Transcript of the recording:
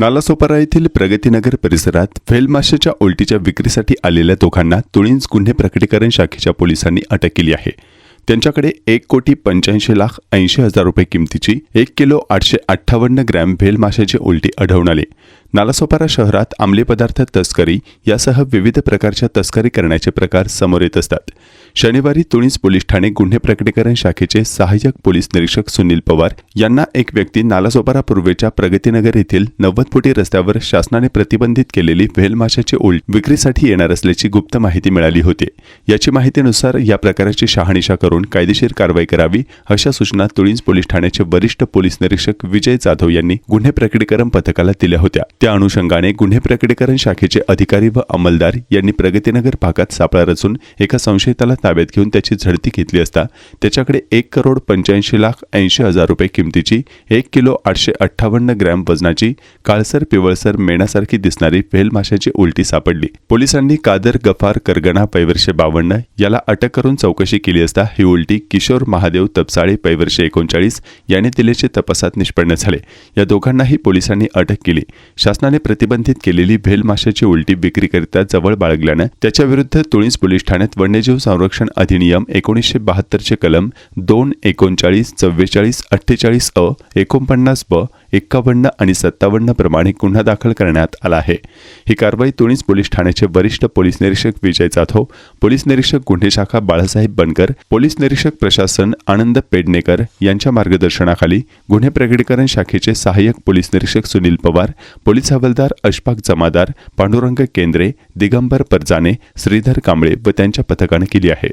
नालासोपारा येथील प्रगतीनगर परिसरात फेलमाशाच्या उलटीच्या विक्रीसाठी आलेल्या दोघांना तुळींज गुन्हे प्रकटीकरण शाखेच्या पोलिसांनी अटक केली आहे. त्यांच्याकडे एक कोटी पंच्याऐंशी लाख ऐंशी हजार रुपये किमतीची एक किलो आठशे अठ्ठावन्न ग्रॅम भेल माशाची उलटी आढळून आली. नालासोपारा शहरात अंमली पदार्थ तस्करी यासह विविध प्रकारच्या तस्करी करण्याचे प्रकार समोर येत असतात. शनिवारी तुळीज पोलीस ठाणे गुन्हे प्रकटीकरण शाखेचे सहाय्यक पोलीस निरीक्षक सुनील पवार यांना एक व्यक्ती नालासोपारा पूर्वेच्या प्रगतीनगर येथील नव्वद फुटी रस्त्यावर शासनाने प्रतिबंधित केलेली व्हेलमाशाची ओळ विक्रीसाठी येणार असल्याची गुप्त माहिती मिळाली होती. याची माहितीनुसार या प्रकाराची शहानिशा करून कायदेशीर कारवाई करावी अशा सूचना तुळींज पोलीस ठाण्याचे वरिष्ठ पोलीस निरीक्षक विजय जाधव यांनी गुन्हे प्रकटीकरण पथकाला दिल्या होत्या. त्या अनुषंगाने गुन्हे प्रकटीकरण शाखेचे अधिकारी व अंमलदार यांनी प्रगतीनगर भागात सापळा रचून एका संशयिताला ताब्यात घेऊन त्याची झडती घेतली असता त्याच्याकडे एक करोड पंच्याऐंशी लाख ऐंशी हजार रुपये किमतीची एक किलो आठशे अठ्ठावन्न ग्रॅम वजनाची काळसर पिवळसर मेणासारखी दिसणारी व्हेल माशाची उलटी सापडली. पोलिसांनी कादर गफार करगणा पैवर्षे बावन्न याला अटक करून चौकशी केली असता ही उलटी किशोर महादेव तपसाळे पैवर्षे एकोणचाळीस याने दिल्याचे तपासात निष्पन्न झाले. या दोघांनाही पोलिसांनी अटक केली. शासनाने प्रतिबंधित केलेली व्हेल माशाची उलटी विक्रीकरिता जवळ बाळगल्यानं त्याच्याविरुद्ध तुळीज पोलीस ठाण्यात वन्यजीव संरक्षण अधिनियम एकोणीसशे बहात्तरचे कलम दोन एकोणचाळीस चव्वेचाळीस अठ्ठेचाळीस अ एकोणपन्नास ब एक्कावन्न आणि सत्तावन्न प्रमाणे गुन्हा दाखल करण्यात आला आहे. ही कारवाई तुळीस पोलीस ठाण्याचे वरिष्ठ पोलीस निरीक्षक विजय जाधव पोलीस निरीक्षक गुन्हे शाखा बाळासाहेब बनकर पोलीस निरीक्षक प्रशासन आनंद पेडणेकर यांच्या मार्गदर्शनाखाली गुन्हे प्रकटीकरण शाखेचे सहाय्यक पोलीस निरीक्षक सुनील पवार पोलीस पोलीस हवालदार अशफाक जमादार पांडुरंग केंद्रे दिगंबर परजाने श्रीधर कांबळे व त्यांच्या पथकाने केली आहे.